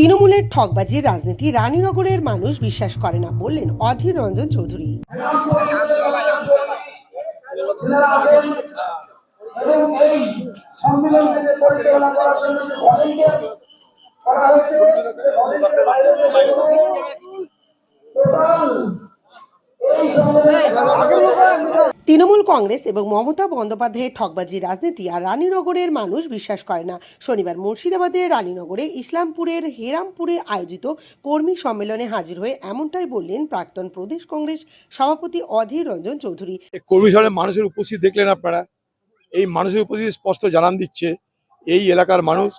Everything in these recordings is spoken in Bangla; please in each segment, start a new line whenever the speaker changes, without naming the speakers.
তৃণমূলের ঠকবাজির রাজনীতি রানীনগরের মানুষ বিশ্বাস করে না বললেন অধীর রঞ্জন চৌধুরী। তৃণমূল কংগ্রেস এবং মমতা বন্দ্যোপাধ্যায়ের ঠকবাজির রাজনীতি আর রানীনগরের মানুষ বিশ্বাস করে না। শনিবার মুর্শিদাবাদের রানীনগরে ইসলামপুরের হেরামপুরে আয়োজিত কর্মী সম্মেলনে হাজির হয়ে এমনটাই বললেন প্রাক্তন প্রদেশ কংগ্রেস সভাপতি অধীর রঞ্জন চৌধুরী।
কর্মী সভায় মানুষের উপস্থিত দেখলেন আপনারা? এই মানুষের উপস্থিতি স্পষ্ট জানান দিচ্ছে। এই এলাকার মানুষ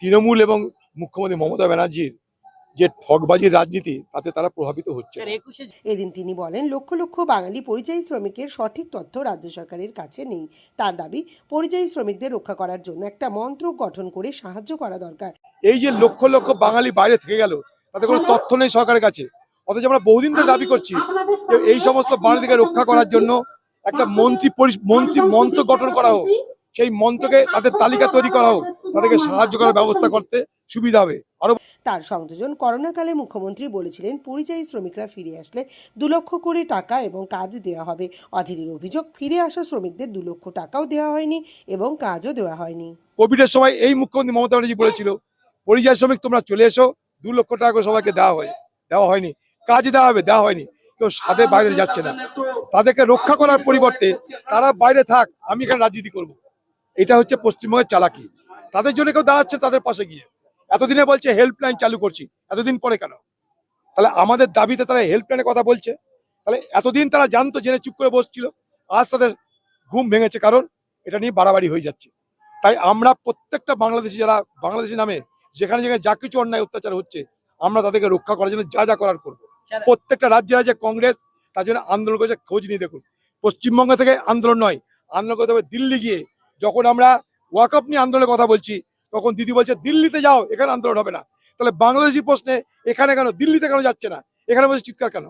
তৃণমূল এবং মুখ্যমন্ত্রী মমতা ব্যানার্জির যে ঠকবাজির রাজনীতি তাতে তারা প্রভাবিত হচ্ছে
এদিন তিনি বলেন লক্ষ লক্ষ বাঙালি পরিযায়ী শ্রমিকের সঠিক তথ্য রাজ্য সরকারের কাছে নেই। তার দাবি পরিযায়ী শ্রমিকদের রক্ষা করার জন্য একটা মন্ত্র গঠন করে সাহায্য করা দরকার।
এই যে লক্ষ লক্ষ বাঙালি বাইরে থেকে গেল তাতে কোনো তথ্য নেই সরকারের কাছে। অথচ আমরা বহুদিন ধরে দাবি করছি যে এই সমস্ত বাঙালিকে রক্ষা করার জন্য একটা মন্ত্রী মন্ত্রী মন্ত্র গঠন করা হোক। সেই মন্ত্রকে তাদের তালিকা তৈরি করা হোক তাদেরকে সাহায্য করার ব্যবস্থা করতে সুবিধা হবে। আরও
তার সংযোজন করোনাকালে মুখ্যমন্ত্রী বলেছিলেন পরিযায়ী শ্রমিকরা ফিরে আসলে দু লক্ষ কোটি টাকা এবং কাজ দেওয়া হবে। অধীরের অভিযোগ ফিরে আসা শ্রমিকদের দু লক্ষ টাকাও দেওয়া হয়নি এবং কাজও দেওয়া হয়নি।
কোভিডের সময় এই মুখ্যমন্ত্রী মমতা ব্যানার্জি বলেছিল পরিযায়ী শ্রমিক তোমরা চলে এসো দু লক্ষ টাকা সবাইকে দেওয়া হয় দেওয়া হয়নি। কাজ দেওয়া হবে দেওয়া হয়নি। কেউ সাথে বাইরে যাচ্ছে না। তাদেরকে রক্ষা করার পরিবর্তে তারা বাইরে থাক আমি এখানে রাজনীতি করব। এটা হচ্ছে পশ্চিমবঙ্গের চালাকি। তাদের জন্য কেউ দাঁড়াচ্ছে তাদের পাশে গিয়ে। এতদিনে বলছে হেল্পলাইন চালু করছি এতদিন পরে কেন? তাহলে আমাদের দাবিতে তারা হেল্পলাইনের কথা বলছে। তাহলে এতদিন তারা জানতো জেনে চুপ করে বসছিল। আজ তাদের ঘুম ভেঙেছে কারণ এটা নিয়ে বাড়াবাড়ি হয়ে যাচ্ছে। তাই আমরা প্রত্যেকটা বাংলাদেশি যারা বাংলাদেশি নামে যেখানে যেখানে যা কিছু অন্যায় অত্যাচার হচ্ছে আমরা তাদেরকে রক্ষা করার জন্য যা যা করার করব। প্রত্যেকটা রাজ্যে রাজ্যে কংগ্রেস তার জন্য আন্দোলন করেছে খোঁজ নিয়ে দেখুন। পশ্চিমবঙ্গ থেকে আন্দোলন নয় আন্দোলন করতে হবে দিল্লি গিয়ে। যখন আমরা ওয়াকআপ নিয়ে আন্দোলনের কথা বলছি, তখন দিদি বলছে, দিল্লিতে যাও, এখানে আন্দোলন হবে না। তাহলে বাংলাদেশি প্রশ্নে এখানে কেন, দিল্লিতে কেন যাচ্ছে না? এখানে বলছে চিৎকার কেন?